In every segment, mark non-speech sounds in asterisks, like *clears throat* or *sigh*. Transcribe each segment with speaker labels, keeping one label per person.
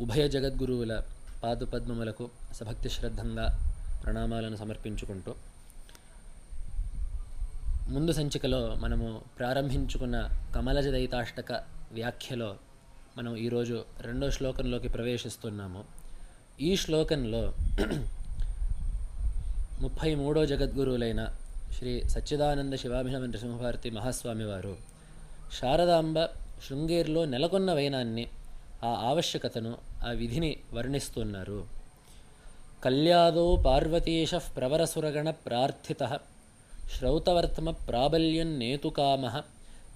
Speaker 1: ఉభయ జగద్గురువుల పాదుపద్మములకు సభక్తి శ్రద్ధంగా ప్రణామాలను సమర్పించుకుంటూ ముందు సంచికలో మనము ప్రారంభించుకున్న కమలజ దైతాష్టక వ్యాఖ్యలో మనం ఈరోజు రెండో శ్లోకంలోకి ప్రవేశిస్తున్నాము. ఈ శ్లోకంలో ముప్పై మూడో జగద్గురువులైన శ్రీ సచ్చిదానంద శివాభినవ నృసింహభారతి మహాస్వామి వారు శారదాంబ శృంగేరిలో నెలకొన్న వైనాన్ని ఆ ఆవశ్యకతను ఆ విధిని వర్ణిస్తున్నారు. కళ్యాదో పార్వతీశ ప్రవరసురగణ ప్రార్థిత శ్రౌతవర్తమ ప్రాబల్యన్నేతుకామ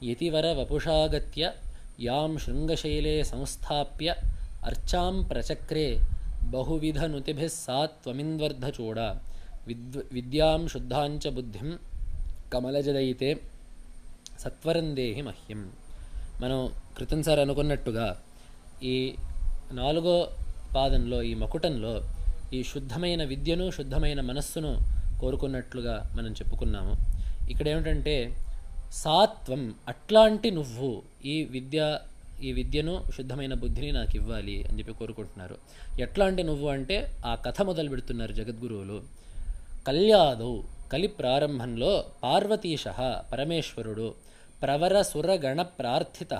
Speaker 1: యతివర వపుషాగత్య యాం శృంగశైలే సంస్థాప్య అర్చాం ప్రచక్రే బహువిధనుతిభిः సా త్వమిన్వర్ధచూడ విద్వ విద్యాం శుద్ధాంచ బుద్ధిం కమలజదయితే సత్వరం దేహి మహ్యం. మనం క్రితం సార్ అనుకున్నట్టుగా ఈ నాలుగో పాదంలో ఈ మకుటంలో ఈ శుద్ధమైన విద్యను శుద్ధమైన మనస్సును కోరుకున్నట్లుగా మనం చెప్పుకున్నాము. ఇక్కడ ఏమిటంటే సాత్వం అట్లాంటి నువ్వు ఈ విద్య ఈ విద్యను శుద్ధమైన బుద్ధిని నాకు ఇవ్వాలి అని చెప్పి కోరుకుంటున్నారు. ఎట్లాంటి నువ్వు అంటే ఆ కథ మొదలు పెడుతున్నారు జగద్గురువులు. కళ్యాదు కలి ప్రారంభంలో పార్వతీశ పరమేశ్వరుడు ప్రవర సురగణ ప్రార్థిత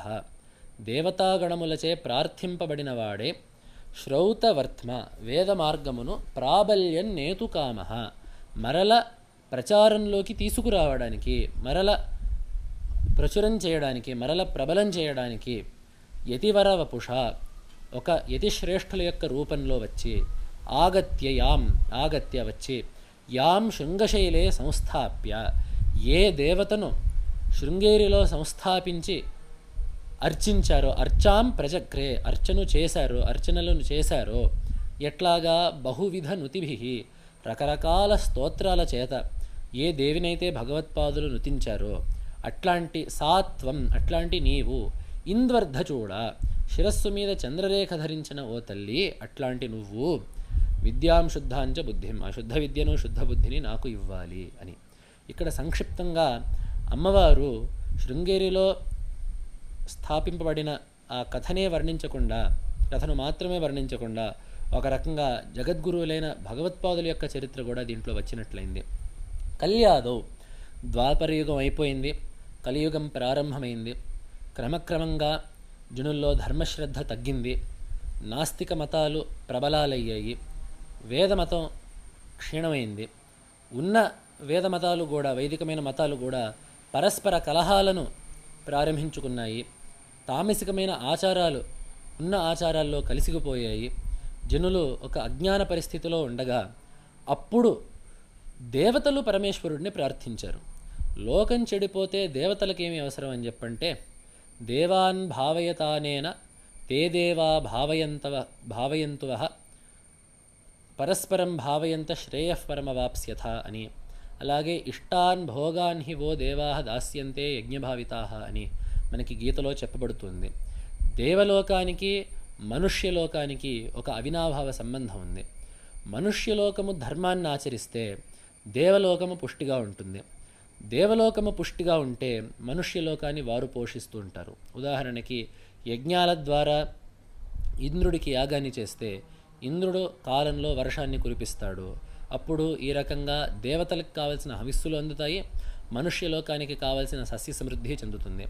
Speaker 1: దేవతాగణములచే ప్రార్థింపబడినవాడే శ్రౌతవర్త్మ వేద మార్గమును ప్రాబల్యం నేతుకామ మరల ప్రచారంలోకి తీసుకురావడానికి మరల ప్రచురం చేయడానికి మరల ప్రబలం చేయడానికి యతివర వపుష ఒక యతిశ్రేష్ఠుల యొక్క రూపంలో వచ్చి ఆగత్య యాం ఆగత్య వచ్చి యాం శృంగశైలే సంస్థాప్య. ఏ దేవతను శృంగేరిలో సంస్థాపించి అర్చించారో అర్చాం ప్రజక్రే అర్చను చేశారో అర్చనలను చేశారో ఎట్లాగా బహువిధ నుతిభి రకరకాల స్తోత్రాల చేత ఏ దేవినైతే భగవత్పాదులు నుతించారో అట్లాంటి సాత్వం అట్లాంటి నీవు ఇంద్వర్ధచూడ శిరస్సు మీద చంద్రరేఖ ధరించిన ఓ తల్లి అట్లాంటి నువ్వు విద్యాం శుద్ధాంచ బుద్ధిం ఆ శుద్ధ విద్యను శుద్ధ బుద్ధిని నాకు ఇవ్వాలి అని. ఇక్కడ సంక్షిప్తంగా అమ్మవారు శృంగేరిలో స్థాపింపబడిన ఆ కథనే వర్ణించకుండా కథను మాత్రమే వర్ణించకుండా ఒక రకంగా జగద్గురువులైన భగవత్పాదుల యొక్క చరిత్ర కూడా దీంట్లో వచ్చినట్లయింది. కళ్యాదవ్ ద్వాపరయుగం అయిపోయింది కలియుగం ప్రారంభమైంది. క్రమక్రమంగా జనుల్లో ధర్మశ్రద్ధ తగ్గింది నాస్తిక మతాలు ప్రబలాలయ్యాయి వేదమతం క్షీణమైంది. ఉన్న వేద మతాలు కూడా వైదికమైన మతాలు కూడా పరస్పర కలహాలను ప్రారంభించుకున్నాయి. తామసికమైన ఆచారాలు ఉన్న ఆచారాల్లో కలిసిపోయాయి. జనులు ఒక అజ్ఞాన పరిస్థితిలో ఉండగా అప్పుడు దేవతలు పరమేశ్వరుడిని ప్రార్థించారు. లోకం చెడిపోతే దేవతలకేమి అవసరం అని చెప్పంటే దేవాన్ భావయతానేన తే దేవా భావయంతవ భావయంతువ పరస్పరం భావయంత శ్రేయఃపరమవాప్స్యథ అని. అలాగే ఇష్టాన్ భోగాన్ హి ఓ దేవా దాస్యంతే యజ్ఞభావితా అని మనకి గీతలో చెప్పబడుతుంది. దేవలోకానికి మనుష్యలోకానికి ఒక అవినాభావ సంబంధం ఉంది. మనుష్యలోకము ధర్మాన్ని ఆచరిస్తే దేవలోకము పుష్టిగా ఉంటుంది. దేవలోకము పుష్టిగా ఉంటే మనుష్యలోకాన్ని వారు పోషిస్తూ ఉంటారు. ఉదాహరణకి యజ్ఞాల ద్వారా ఇంద్రుడికి యాగాన్ని చేస్తే ఇంద్రుడు కాలంలో వర్షాన్ని కురిపిస్తాడు. అప్పుడు ఈ రకంగా దేవతలకు కావలసిన హవిస్సులు అందుతాయి మనుష్యలోకానికి కావలసిన సస్య సమృద్ధి చెందుతుంది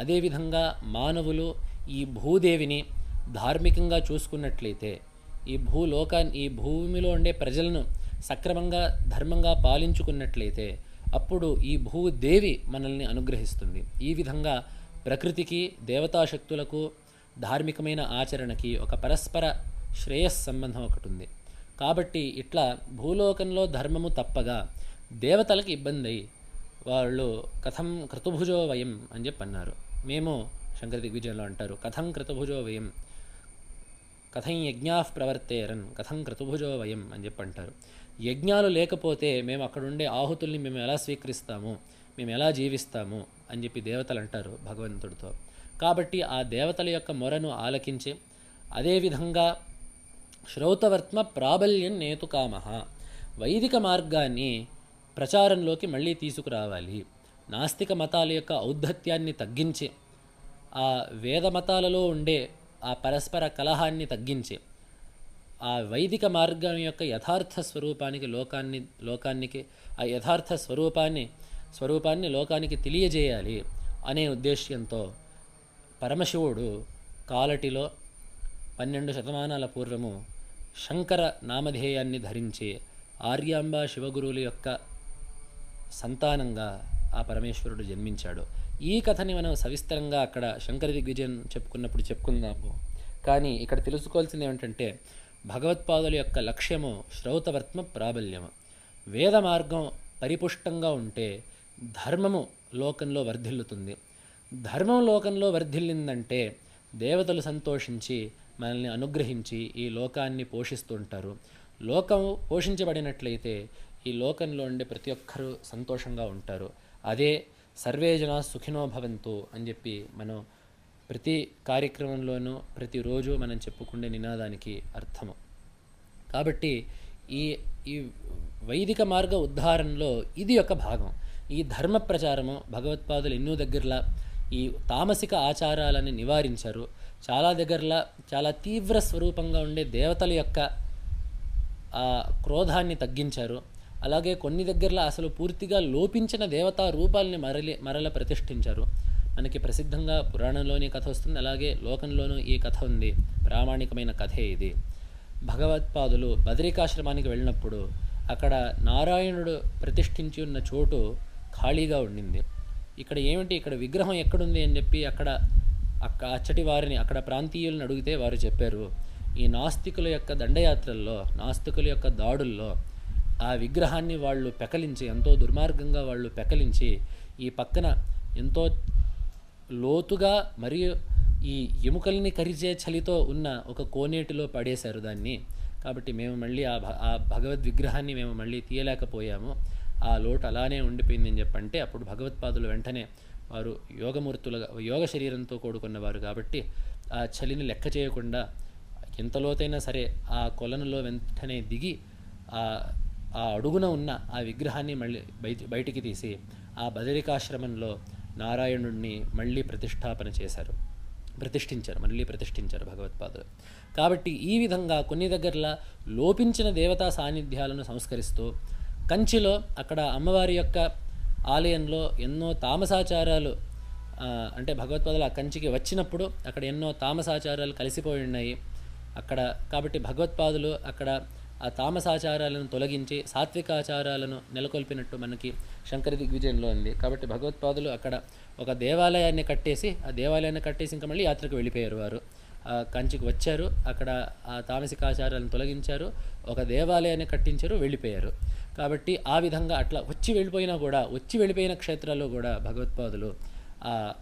Speaker 1: అదేవిధంగా మానవులు ఈ భూదేవిని ధార్మికంగా చూసుకున్నట్లయితే ఈ భూలోకాన్ని ఈ భూమిలో ఉండే ప్రజలను సక్రమంగా ధర్మంగా పాలించుకున్నట్లయితే అప్పుడు ఈ భూదేవి మనల్ని అనుగ్రహిస్తుంది. ఈ విధంగా ప్రకృతికి దేవతాశక్తులకు ధార్మికమైన ఆచరణకి ఒక పరస్పర శ్రేయస్ సంబంధం ఒకటి ఉంది. కాబట్టి ఇట్లా భూలోకంలో ధర్మము తప్పగా దేవతలకు ఇబ్బంది అయ్యి వాళ్ళు కథం క్రతుభుజో వయం అని చెప్పి అన్నారు. మేము శంకర దిగ్విజయంలో అంటారు కథం క్రతుభుజో వయం కథం యజ్ఞా ప్రవర్తేరన్ కథం క్రతుభుజో వయం అని చెప్పి అంటారు. యజ్ఞాలు లేకపోతే మేము అక్కడుండే ఆహుతుల్ని మేము ఎలా స్వీకరిస్తాము మేము ఎలా జీవిస్తాము అని చెప్పి దేవతలు అంటారు భగవంతుడితో. కాబట్టి ఆ దేవతల యొక్క మొరను ఆలకించి అదేవిధంగా శ్రౌతవర్త్మ ప్రాబల్యం నేతుకామ వైదిక మార్గాన్ని ప్రచారంలోకి మళ్ళీ తీసుకురావాలి. నాస్తిక మతాల యొక్క ఔద్ధత్యాన్ని తగ్గించి ఆ వేద మతాలలో ఉండే ఆ పరస్పర కలహాన్ని తగ్గించి ఆ వైదిక మార్గం యొక్క యథార్థ స్వరూపానికి లోకాన్ని లోకానికి ఆ యథార్థ స్వరూపాన్ని స్వరూపాన్ని లోకానికి తెలియజేయాలి అనే ఉద్దేశ్యంతో పరమశివుడు కాలటిలో పన్నెండు శతమానాల పూర్వము శంకర నామధేయాన్ని ధరించి ఆర్యాంబ శివగురువుల యొక్క సంతానంగా ఆ పరమేశ్వరుడు జన్మించాడు. ఈ కథని మనం సవిస్తరంగా అక్కడ శంకర దిగ్విజయం చెప్పుకున్నప్పుడు చెప్పుకుందాము. కానీ ఇక్కడ తెలుసుకోవాల్సింది ఏమిటంటే భగవత్పాదుల యొక్క లక్ష్యము శ్రౌతవర్త్మ ప్రాబల్యము. వేద మార్గం పరిపుష్టంగా ఉంటే ధర్మము లోకంలో వర్ధిల్లుతుంది. ధర్మం లోకంలో వర్ధిల్లిందంటే దేవతలు సంతోషించి మనల్ని అనుగ్రహించి ఈ లోకాన్ని పోషిస్తుంటారు. లోకం పోషించబడినట్లయితే ఈ లోకంలో ఉండే ప్రతి ఒక్కరూ సంతోషంగా ఉంటారు. అదే సర్వేజనా సుఖినో భవంతు అని చెప్పి మనం ప్రతి కార్యక్రమంలోనూ ప్రతిరోజు మనం చెప్పుకునే నినాదానికి అర్థము. కాబట్టి ఈ ఈ వైదిక మార్గ ఉద్ధారణలో ఇది ఒక భాగం. ఈ ధర్మ ప్రచారము భగవత్పాదులు ఎన్నో దగ్గరలా ఈ తామసిక ఆచారాలని నివారించారు. చాలా దగ్గరలా చాలా తీవ్ర స్వరూపంగా ఉండే దేవతల యొక్క ఆ క్రోధాన్ని తగ్గించారు. అలాగే కొన్ని దగ్గరలో అసలు పూర్తిగా లోపించిన దేవతా రూపాలని మరలి మరల ప్రతిష్ఠించారు. మనకి ప్రసిద్ధంగా పురాణంలోని కథ వస్తుంది. అలాగే లోకంలోనూ ఈ కథ ఉంది. ప్రామాణికమైన కథే ఇది. భగవత్పాదులు బదరికాశ్రమానికి వెళ్ళినప్పుడు అక్కడ నారాయణుడు ప్రతిష్ఠించి ఉన్న చోటు ఖాళీగా ఉండింది. ఇక్కడ ఏమిటి? ఇక్కడ విగ్రహం ఎక్కడుంది అని చెప్పి అక్కడ అక్క అచ్చటి వారిని అక్కడ ప్రాంతీయులను అడిగితే వారు చెప్పారు ఈ నాస్తికుల యొక్క దండయాత్రల్లో నాస్తికుల యొక్క దాడుల్లో ఆ విగ్రహాన్ని వాళ్ళు పెకలించి ఎంతో దుర్మార్గంగా వాళ్ళు పెకలించి ఈ పక్కన ఎంతో లోతుగా మరియు ఈ ఎముకల్ని కరిచే చలితో ఉన్న ఒక కోనేటిలో పడేశారు దాన్ని. కాబట్టి మేము మళ్ళీ ఆ ఆ భగవద్ విగ్రహాన్ని మేము మళ్ళీ తీయలేకపోయాము. ఆ లోటు అలానే ఉండిపోయిందని చెప్పంటే అప్పుడు భగవత్పాదులు వెంటనే వారు యోగమూర్తులుగా యోగ శరీరంతో కూడుకున్నవారు కాబట్టి ఆ చలిని లెక్క చేయకుండా ఎంత లోతైనా సరే ఆ కొలనులో వెంటనే దిగి ఆ ఆ అడుగున ఉన్న ఆ విగ్రహాన్ని మళ్ళీ బయట బయటికి తీసి ఆ బదరికాశ్రమంలో నారాయణుడిని మళ్ళీ ప్రతిష్టాపన చేశారు. ప్రతిష్ఠించారు మళ్ళీ ప్రతిష్ఠించారు భగవత్పాదులు. కాబట్టి ఈ విధంగా కొన్ని దగ్గరలా లోపించిన దేవతా సాన్నిధ్యాలను సంస్కరిస్తూ కంచిలో అక్కడ అమ్మవారి యొక్క ఆలయంలో ఎన్నో తామసాచారాలు అంటే భగవత్పాదులు ఆ కంచికి వచ్చినప్పుడు అక్కడ ఎన్నో తామసాచారాలు కలిసిపోయి ఉన్నాయి. అక్కడ కాబట్టి భగవత్పాదులు అక్కడ ఆ తామసాచారాలను తొలగించి సాత్వికాచారాలను నెలకొల్పినట్టు మనకి శంకర దిగ్విజయంలో ఉంది. కాబట్టి భగవత్పాదులు అక్కడ ఒక దేవాలయాన్ని కట్టేసి ఆ దేవాలయాన్ని కట్టేసి ఇంకా మళ్ళీ యాత్రకు వెళ్ళిపోయారు వారు. కంచికి వచ్చారు. అక్కడ ఆ తామసికాచారాలను తొలగించారు. ఒక దేవాలయాన్ని కట్టించారు వెళ్ళిపోయారు. కాబట్టి ఆ విధంగా అట్లా వచ్చి వెళ్ళిపోయినా కూడా వచ్చి వెళ్ళిపోయిన క్షేత్రాల్లో కూడా భగవత్పాదులు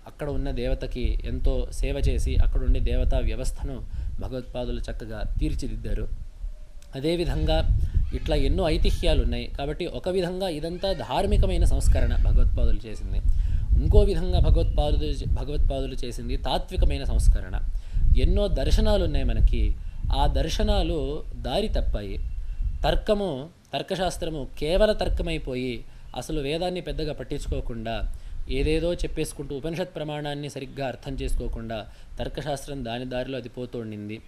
Speaker 1: అక్కడ ఉన్న దేవతకి ఎంతో సేవ చేసి అక్కడ ఉండే దేవతా వ్యవస్థను భగవత్పాదులు చక్కగా తీర్చిదిద్దారు. అదేవిధంగా ఇట్లా ఎన్నో ఐతిహ్యాలు ఉన్నాయి. కాబట్టి ఒక విధంగా ఇదంతా ధార్మికమైన సంస్కరణ భగవత్పాదులు చేసింది. ఇంకో విధంగా భగవత్పాదులు భగవత్పాదులు చేసింది తాత్వికమైన సంస్కరణ. ఎన్నో దర్శనాలు ఉన్నాయి మనకి. ఆ దర్శనాలు దారి తప్పాయి. తర్కము తర్కశాస్త్రము కేవల తర్కమైపోయి అసలు వేదాన్ని పెద్దగా పట్టించుకోకుండా ఏదేదో చెప్పేసుకుంటూ ఉపనిషత్ ప్రమాణాన్ని సరిగ్గా అర్థం చేసుకోకుండా తర్కశాస్త్రం దాని దారిలో అది పోతూండింది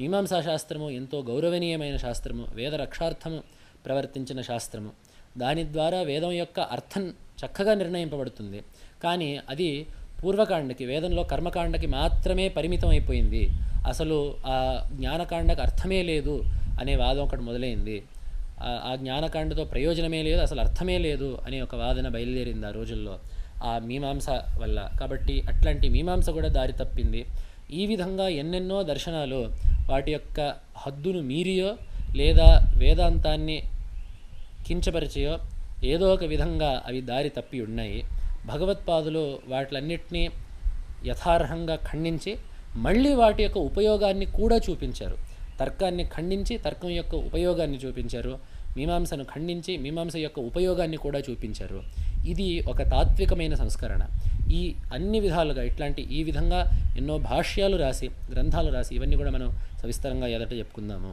Speaker 1: మీమాంసా శాస్త్రము ఎంతో గౌరవనీయమైన శాస్త్రము. వేద రక్షార్థము ప్రవర్తించిన శాస్త్రము. దాని ద్వారా వేదం యొక్క అర్థం చక్కగా నిర్ణయింపబడుతుంది. కానీ అది పూర్వకాండకి వేదంలో కర్మకాండకి మాత్రమే పరిమితం అయిపోయింది. అసలు ఆ జ్ఞానకాండకు అర్థమే లేదు అనే వాదం ఒకటి మొదలైంది. ఆ- ఆ జ్ఞానకాండతో ప్రయోజనమే లేదు అసలు అర్థమే లేదు అనే ఒక వాదన బయలుదేరింది ఆ రోజుల్లో. ఆ మీమాంస వల్ల. కాబట్టి అట్లాంటి మీమాంస కూడా దారి తప్పింది. ఈ విధంగా ఎన్నెన్నో దర్శనాలు వాటి యొక్క హద్దును మీరియో లేదా వేదాంతాన్ని కించపరిచయో ఏదో ఒక విధంగా అవి దారి తప్పి ఉన్నాయి. భగవత్పాదులు వాటిలన్నిటినీ యథార్హంగా ఖండించి మళ్ళీ వాటి యొక్క ఉపయోగాన్ని కూడా చూపించారు. తర్కాన్ని ఖండించి తర్కం యొక్క ఉపయోగాన్ని చూపించారు. మీమాంసను ఖండించి మీమాంస యొక్క ఉపయోగాన్ని కూడా చూపించారు. ఇది ఒక తాత్వికమైన సంస్కరణ. ఈ అన్ని విధాలుగా ఇట్లాంటి ఈ విధంగా ఎన్నో భాష్యాలు రాసి గ్రంథాలు రాసి ఇవన్నీ కూడా మనం సవిస్తరంగా ఎదట చెప్పుకుందాము.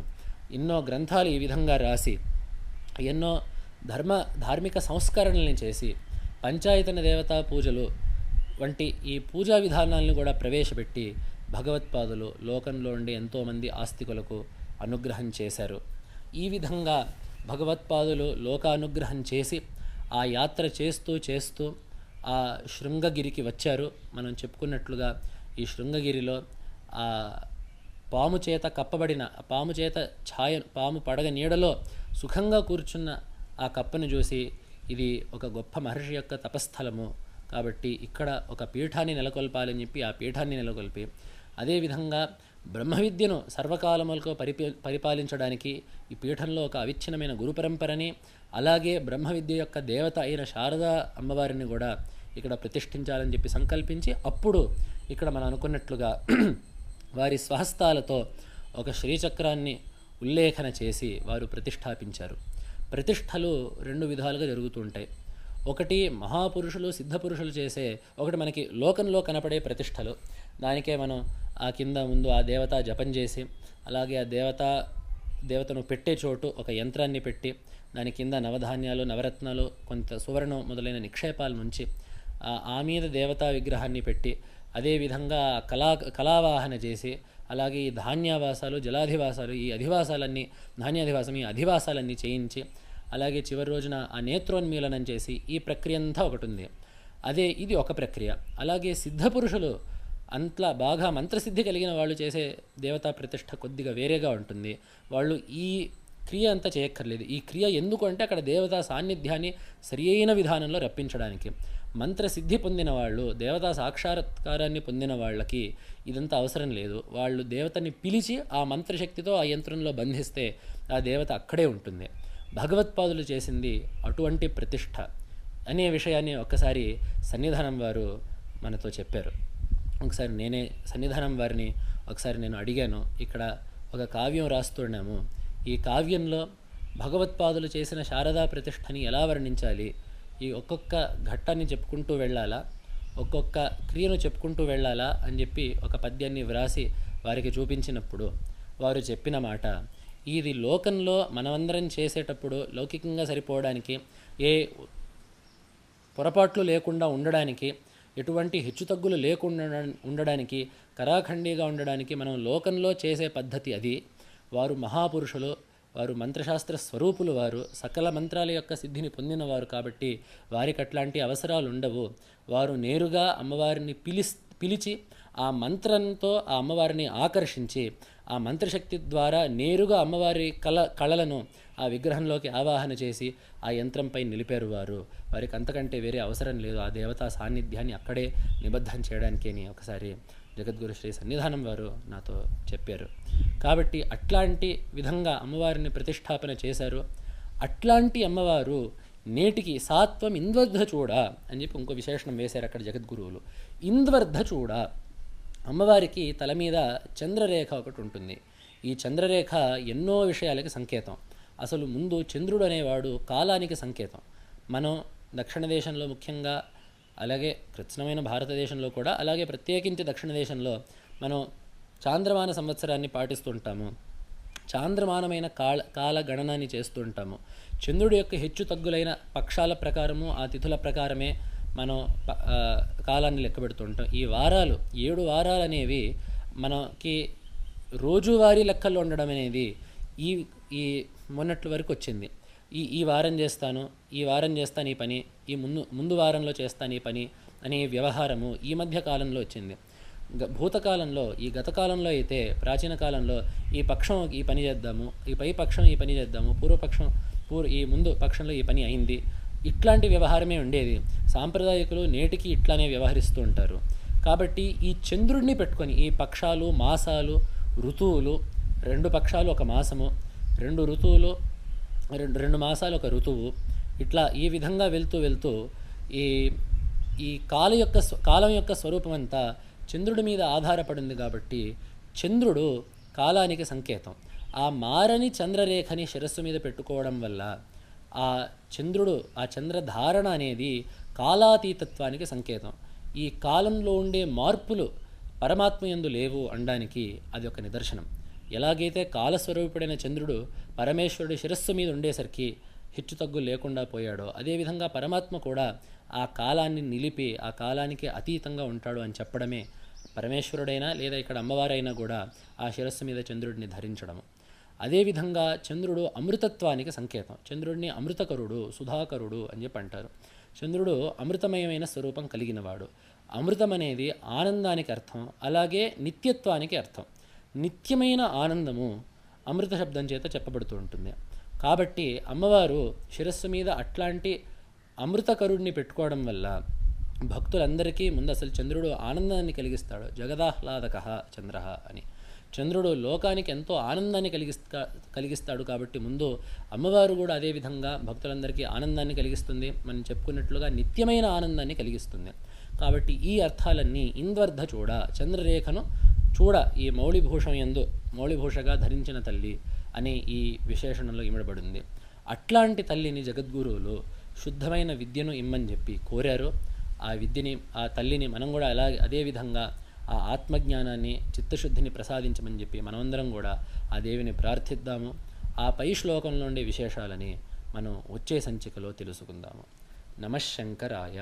Speaker 1: ఎన్నో గ్రంథాలు ఈ విధంగా రాసి ఎన్నో ధర్మ ధార్మిక సంస్కరణల్ని చేసి పంచాయతన దేవతా పూజలు వంటి ఈ పూజా విధానాలను కూడా ప్రవేశపెట్టి భగవత్పాదులు లోకంలో ఉండే ఎంతోమంది ఆస్తికులకు అనుగ్రహం చేశారు. ఈ విధంగా భగవత్పాదులు లోకానుగ్రహం చేసి ఆ యాత్ర చేస్తూ చేస్తూ ఆ శృంగగిరికి వచ్చారు. మనం చెప్పుకున్నట్లుగా ఈ శృంగగిరిలో ఆ పాము చేత కప్పబడిన పాము చేత ఛాయ పాము పడగ నీడలో సుఖంగా కూర్చున్న ఆ కప్పను చూసి ఇది ఒక గొప్ప మహర్షి యొక్క తపస్థలము. కాబట్టి ఇక్కడ ఒక పీఠాన్ని నెలకొల్పాలని చెప్పి ఆ పీఠాన్ని నెలకొల్పి. అదేవిధంగా బ్రహ్మ విద్యను సర్వకాలములకు పరిపి పరిపాలించడానికి ఈ పీఠంలో ఒక అవిచ్ఛిన్నమైన గురు పరంపరని అలాగే బ్రహ్మ విద్య యొక్క దేవత అయిన శారదా అమ్మవారిని కూడా ఇక్కడ ప్రతిష్ఠించాలని చెప్పి సంకల్పించి అప్పుడు ఇక్కడ మనం అనుకున్నట్లుగా *clears throat* వారి స్వహస్తాలతో ఒక శ్రీచక్రాన్ని ఉల్లేఖన చేసి వారు ప్రతిష్టాపించారు ప్రతిష్టలు రెండు విధాలుగా జరుగుతుంటాయి. ఒకటి మహాపురుషులు సిద్ధపురుషులు చేసే ఒకటి మనకి లోకంలో కనపడే ప్రతిష్టలు. దానికే మనం ఆ కింద ముందు ఆ దేవత జపం చేసి అలాగే ఆ దేవత దేవతను పెట్టే చోటు ఒక యంత్రాన్ని పెట్టి దాని కింద నవధాన్యాలు నవరత్నాలు కొంత సువర్ణం మొదలైన నిక్షేపాల నుంచి ఆ- ఆ మీద దేవతా విగ్రహాన్ని పెట్టి అదేవిధంగా కళా కళావాహన చేసి అలాగే ఈ ధాన్యావాసాలు జలాధివాసాలు ఈ అధివాసాలన్నీ ధాన్యాధివాసం ఈ అధివాసాలన్నీ చేయించి అలాగే చివరి రోజున ఆ నేత్రోన్మీలనం చేసి ఈ ప్రక్రియ అంతా ఒకటి ఉంది అదే ఇది ఒక ప్రక్రియ. అలాగే సిద్ధపురుషులు అంట్లా బాగా మంత్రసిద్ధి కలిగిన వాళ్ళు చేసే దేవతా ప్రతిష్ఠ కొద్దిగా వేరేగా ఉంటుంది. వాళ్ళు ఈ క్రియ అంతా చేయక్కర్లేదు. ఈ క్రియ ఎందుకు అంటే అక్కడ దేవతా సాన్నిధ్యాన్ని సరి అయిన విధానంలో రప్పించడానికి. మంత్రసిద్ధి పొందిన వాళ్ళు దేవతా సాక్షాత్కారాన్ని పొందిన వాళ్ళకి ఇదంతా అవసరం లేదు. వాళ్ళు దేవతని పిలిచి ఆ మంత్రశక్తితో ఆ యంత్రంలో బంధిస్తే ఆ దేవత అక్కడే ఉంటుంది. భగవత్పాదులు చేసింది అటువంటి ప్రతిష్ఠ అనే విషయాన్ని ఒక్కసారి సన్నిధానం వారు మనతో చెప్పారు. ఒకసారి నేనే సన్నిధానం వారిని ఒకసారి నేను అడిగాను. ఇక్కడ ఒక కావ్యం రాస్తున్నాము. ఈ కావ్యంలో భగవత్పాదులు చేసిన శారదా ప్రతిష్టని ఎలా వర్ణించాలి? ఈ ఒక్కొక్క ఘట్టాన్ని చెప్పుకుంటూ వెళ్ళాలా? ఒక్కొక్క క్రియను చెప్పుకుంటూ వెళ్ళాలా? అని చెప్పి ఒక పద్యాన్ని వ్రాసి వారికి చూపించినప్పుడు వారు చెప్పిన మాట ఇది లోకంలో మనమందరం చేసేటప్పుడు లౌకికంగా సరిపోవడానికి ఏ పొరపాట్లు లేకుండా ఉండడానికి ఎటువంటి హెచ్చుతగ్గులు లేకుండా ఉండడానికి కరాఖండిగా ఉండడానికి మనం లోకంలో చేసే పద్ధతి అది. వారు మహాపురుషులు వారు మంత్రశాస్త్ర స్వరూపులు వారు సకల మంత్రాల యొక్క సిద్ధిని పొందినవారు కాబట్టి వారికి అట్లాంటి అవసరాలు ఉండవు వారు నేరుగా అమ్మవారిని పిలిస్ పిలిచి ఆ మంత్రంతో ఆ అమ్మవారిని ఆకర్షించి ఆ మంత్రశక్తి ద్వారా నేరుగా అమ్మవారి కళ కళలను ఆ విగ్రహంలోకి ఆవాహన చేసి ఆ యంత్రంపై నిలిపారు వారు. వారికి అంతకంటే వేరే అవసరం లేదు. ఆ దేవతా సాన్నిధ్యాన్ని అక్కడే నిబద్ధం చేయడానికేని అని ఒకసారి. జగద్గురు శ్రీ సన్నిధానం వారు నాతో చెప్పారు. కాబట్టి అట్లాంటి విధంగా అమ్మవారిని ప్రతిష్టాపన చేశారు. అట్లాంటి అమ్మవారు నేటికి సాత్వం ఇంద్వర్ధ చూడ అని చెప్పి ఇంకో విశేషణం వేశారు అక్కడ జగద్గురువులు. ఇంద్వర్ధ చూడ అమ్మవారికి తల మీద చంద్రరేఖ ఒకటి ఉంటుంది. ఈ చంద్రరేఖ ఎన్నో విషయాలకి సంకేతం. అసలు ముందు చంద్రుడు అనేవాడు కాలానికి సంకేతం. మనం దక్షిణ దేశంలో ముఖ్యంగా అలాగే కృత్స్నమైన భారతదేశంలో కూడా అలాగే ప్రత్యేకించి దక్షిణ దేశంలో మనం చాంద్రమాన సంవత్సరాన్ని పాటిస్తుంటాము. చాంద్రమానమైన కాల కాల గణనాన్ని చేస్తుంటాము. చంద్రుడి యొక్క హెచ్చు తగ్గులైన పక్షాల ప్రకారము ఆ తిథుల ప్రకారమే మనం కాలాన్ని లెక్క పెడుతుంటాం. ఈ వారాలు ఏడు వారాలు అనేవి మనకి రోజువారీ లెక్కల్లో ఉండడం అనేది ఈ ఈ మొన్నటి వరకు వచ్చింది. ఈ ఈ వారం చేస్తాను ఈ వారం చేస్తాను ఈ పని ఈ ముందు ముందు వారంలో చేస్తాను ఈ పని అనే వ్యవహారము ఈ మధ్య కాలంలో వచ్చింది. గ- భూతకాలంలో ఈ గతకాలంలో అయితే ప్రాచీన కాలంలో ఈ పక్షం ఈ పని చేద్దాము ఈ పై పక్షం ఈ పని చేద్దాము పూర్వపక్షం పూర్వ ఈ ముందు పక్షంలో ఈ పని అయింది. ఇట్లాంటి వ్యవహారమే ఉండేది. సాంప్రదాయకులు నేటికి ఇట్లానే వ్యవహరిస్తూ ఉంటారు. కాబట్టి ఈ చంద్రుడిని పెట్టుకొని ఈ పక్షాలు మాసాలు ఋతువులు రెండు పక్షాలు ఒక మాసము రెండు ఋతువులు రెండు రెండు మాసాలు ఒక ఋతువు. ఇట్లా ఈ విధంగా వెళ్తూ వెళ్తూ ఈ ఈ కాల యొక్క కాలం యొక్క స్వరూపం అంతా చంద్రుడి మీద ఆధారపడింది కాబట్టి చంద్రుడు కాలానికి సంకేతం. ఆ మారని చంద్రరేఖని శిరస్సు మీద పెట్టుకోవడం వల్ల ఆ చంద్రుడు ఆ చంద్రధారణ అనేది కాలాతీతత్వానికి సంకేతం. ఈ కాలంలో ఉండే మార్పులు పరమాత్మ ఎందు లేవు అనడానికి అది ఒక నిదర్శనం. ఎలాగైతే కాలస్వరూపుడైన చంద్రుడు పరమేశ్వరుడి శిరస్సు మీద ఉండేసరికి హెచ్చుతగ్గు లేకుండా పోయాడో. అదేవిధంగా పరమాత్మ కూడా ఆ కాలాన్ని నిలిపి ఆ కాలానికి అతీతంగా ఉంటాడు అని చెప్పడమే పరమేశ్వరుడైనా లేదా ఇక్కడ అమ్మవారైనా కూడా ఆ శిరస్సు మీద చంద్రుడిని ధరించడము. అదేవిధంగా చంద్రుడు అమృతత్వానికి సంకేతం. చంద్రుడిని అమృతకరుడు సుధాకరుడు అని చెప్పి అంటారు. చంద్రుడు అమృతమయమైన స్వరూపం కలిగినవాడు. అమృతం అనేది ఆనందానికి అర్థం అలాగే నిత్యత్వానికి అర్థం. నిత్యమైన ఆనందము అమృత శబ్దం చేత చెప్పబడుతూ ఉంటుంది. కాబట్టి అమ్మవారు శిరస్సు మీద అట్లాంటి అమృతకరుడిని పెట్టుకోవడం వల్ల భక్తులందరికీ ముందు అసలు చంద్రుడు ఆనందాన్ని కలిగిస్తాడు. జగదాహ్లాదక చంద్ర అని. చంద్రుడు లోకానికి ఎంతో ఆనందాన్ని కలిగిస్తా కలిగిస్తాడు కాబట్టి ముందు అమ్మవారు కూడా అదే విధంగా భక్తులందరికీ ఆనందాన్ని కలిగిస్తుంది. మనం చెప్పుకున్నట్లుగా నిత్యమైన ఆనందాన్ని కలిగిస్తుంది. కాబట్టి ఈ అర్థాలన్నీ ఇంద్వర్ధ చూడ చంద్రరేఖను చూడ ఈ మౌళిభూషం ఎందు మౌళిభూషగా ధరించిన తల్లి అనే ఈ విశేషణంలో ఇమడబడింది. అట్లాంటి తల్లిని జగద్గురువులు శుద్ధమైన విద్యను ఇమ్మని చెప్పి కోరారు. ఆ విద్యని ఆ తల్లిని మనం కూడా అలా అదే విధంగా ఆ ఆత్మజ్ఞానాన్ని చిత్తశుద్ధిని ప్రసాదించమని చెప్పి మనమందరం కూడా ఆ దేవిని ప్రార్థిద్దాము. ఆ పై శ్లోకంలో ఉండే విశేషాలని మనం వచ్చే సంచికలో తెలుసుకుందాము. నమశంకరాయ